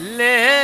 ले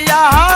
দিয়া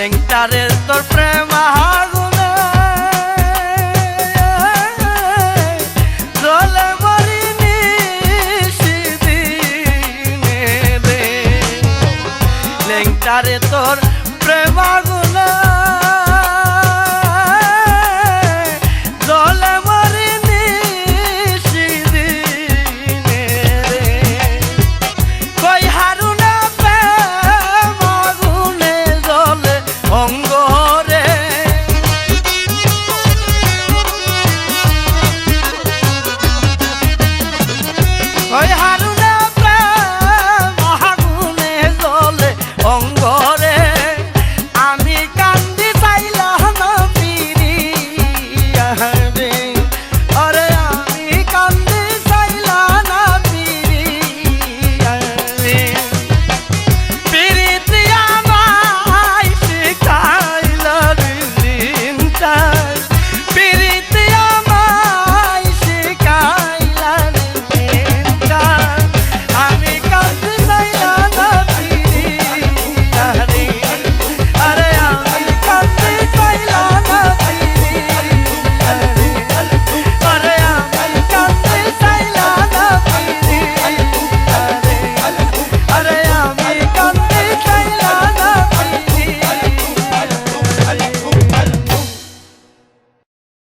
লেংটারে তোর প্রেম আগুনে জলে মরিনি সেদিনে